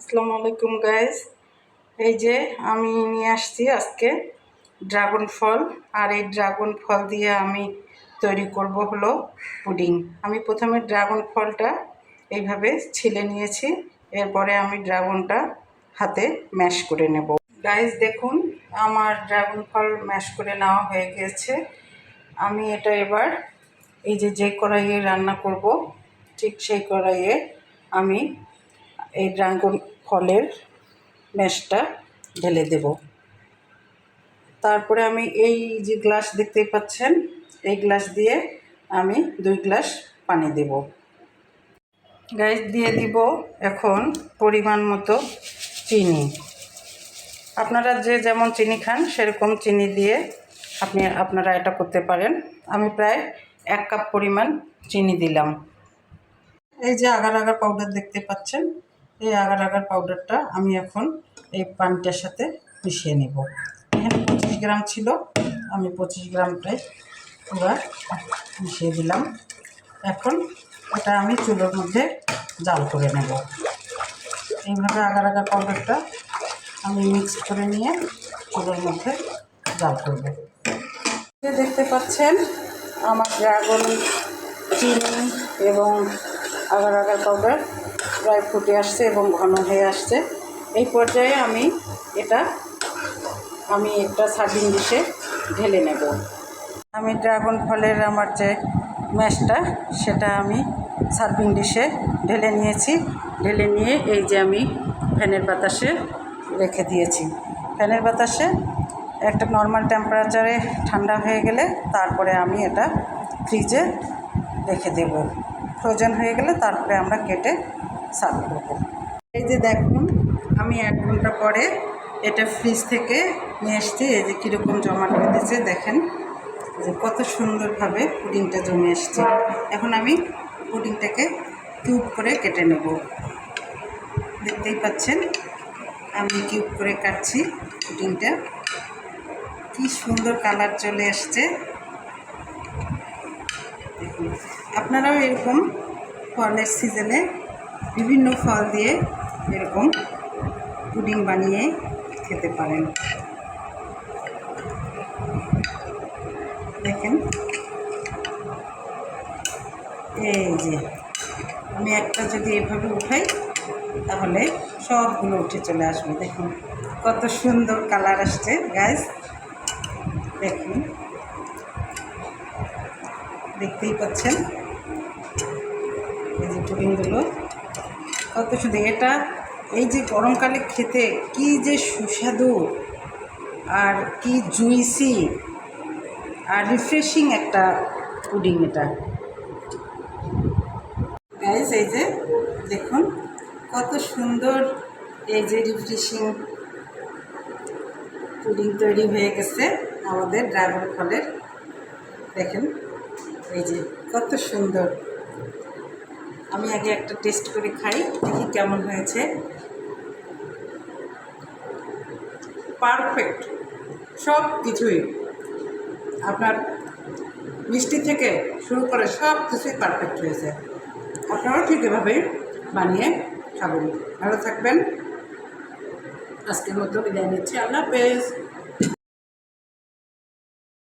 আসসালামু আলাইকুম গাইজ এই যে আমি নিয়ে আসছি আজকে ড্রাগন ফল, আর এই ড্রাগন ফল দিয়ে আমি তৈরি করব হলো পুডিং। আমি প্রথমে ড্রাগন ফলটা এইভাবে ছিলে নিয়েছি, এরপরে আমি ড্রাগনটা হাতে ম্যাশ করে নেব। গাইজ দেখুন, আমার ড্রাগন ফল ম্যাশ করে নেওয়া হয়ে গেছে। আমি এটা এবার এই যে যে কড়াইয়ে রান্না করব, ঠিক সেই কড়াইয়ে আমি এই ড্রাগন ফলের ম্যাশটা ঢেলে দেব। তারপরে আমি এই যে গ্লাস দেখতেই পাচ্ছেন, এই গ্লাস দিয়ে আমি দুই গ্লাস পানি দেব। গ্যাস দিয়ে দিব এখন পরিমাণ মতো চিনি। আপনারা যে যেমন চিনি খান, সেরকম চিনি দিয়ে আপনি, আপনারা এটা করতে পারেন। আমি প্রায় এক কাপ পরিমাণ চিনি দিলাম। এই যে আগার আগার পাউডার দেখতে পাচ্ছেন এই আগার আগার পাউডারটা আমি এখন এই পানিটার সাথে মিশিয়ে নেব। এখানে পঁচিশ গ্রাম ছিল, আমি পঁচিশ গ্রামটাই পুরো মিশিয়ে দিলাম। এখন এটা আমি চুলোর মধ্যে জাল করে নেব। এইভাবে আগার আগার পাউডারটা আমি মিক্স করে নিয়ে চুলোর মধ্যে জাল করব। দেখতে পাচ্ছেন, আমার ড্রাগন চিনি এবং আগার আগার পাউডার প্রায় ফুটে আসছে এবং ঘন হয়ে আসছে। এই পর্যায়ে আমি এটা, আমি একটা সার্ভিং ডিশে ঢেলে নেব। আমি ড্রাগন ফলের আমার যে ম্যাশটা, সেটা আমি সার্ভিং ডিশে ঢেলে নিয়েছি। ঢেলে নিয়ে এই যে আমি ফ্যানের বাতাসে রেখে দিয়েছি। ফ্যানের বাতাসে একটা নর্মাল টেম্পারেচারে ঠান্ডা হয়ে গেলে তারপরে আমি এটা ফ্রিজে রেখে দেব। ফ্রোজেন হয়ে গেলে তারপরে আমরা কেটে সার্ভ করব। এই যে দেখুন, আমি এক ঘণ্টা পরে এটা ফ্রিজ থেকে নিয়ে এসছি। এই যে কীরকম জমাট বেঁধেছে, দেখেন। যে কত সুন্দরভাবে পুডিংটা জমে এসছে। এখন আমি পুডিংটাকে কিউব করে কেটে নেব। দেখতেই পাচ্ছেন, আমি কিউব করে কাটছি পুডিংটা। কি সুন্দর কালার চলে এসছে। আপনারাও এরকম ফলের সিজনে বিভিন্ন ফল দিয়ে এরকম পুডিং বানিয়ে খেতে পারেন। দেখেন। এই যে, আমি একটা যদি এভাবে উঠাই, তাহলে সবগুলো উঠে চলে আসবে। দেখুন, কত সুন্দর কালার আসছে গাছ দেখুন। দেখতেই পাচ্ছেন? এই যে পুডিংগুলো কত সুন্দর এটা এই যে গরমকালে খেতে কি যে সুস্বাদু আর কি জুইসি আর রিফ্রেশিং একটা পুডিং এটা। এই যে দেখুন, কত সুন্দর এই যে রিফ্রেশিং পুডিং তৈরি হয়ে গেছে আমাদের ড্রাগন ফলের। দেখেন, এই যে কত সুন্দর। আমি আগে একটা টেস্ট করে খাই, দেখি কেমন হয়েছে। পারফেক্ট, সব কিছুই। আপনার মিষ্টি থেকে শুরু করে সব কিছুই পারফেক্ট হয়েছে। আপনারাও ঠিক এভাবেই বানিয়ে খাবেন। ভালো থাকবেন। আজকের মতো বিদায় নিচ্ছি। আল্লাহ হাফেজ।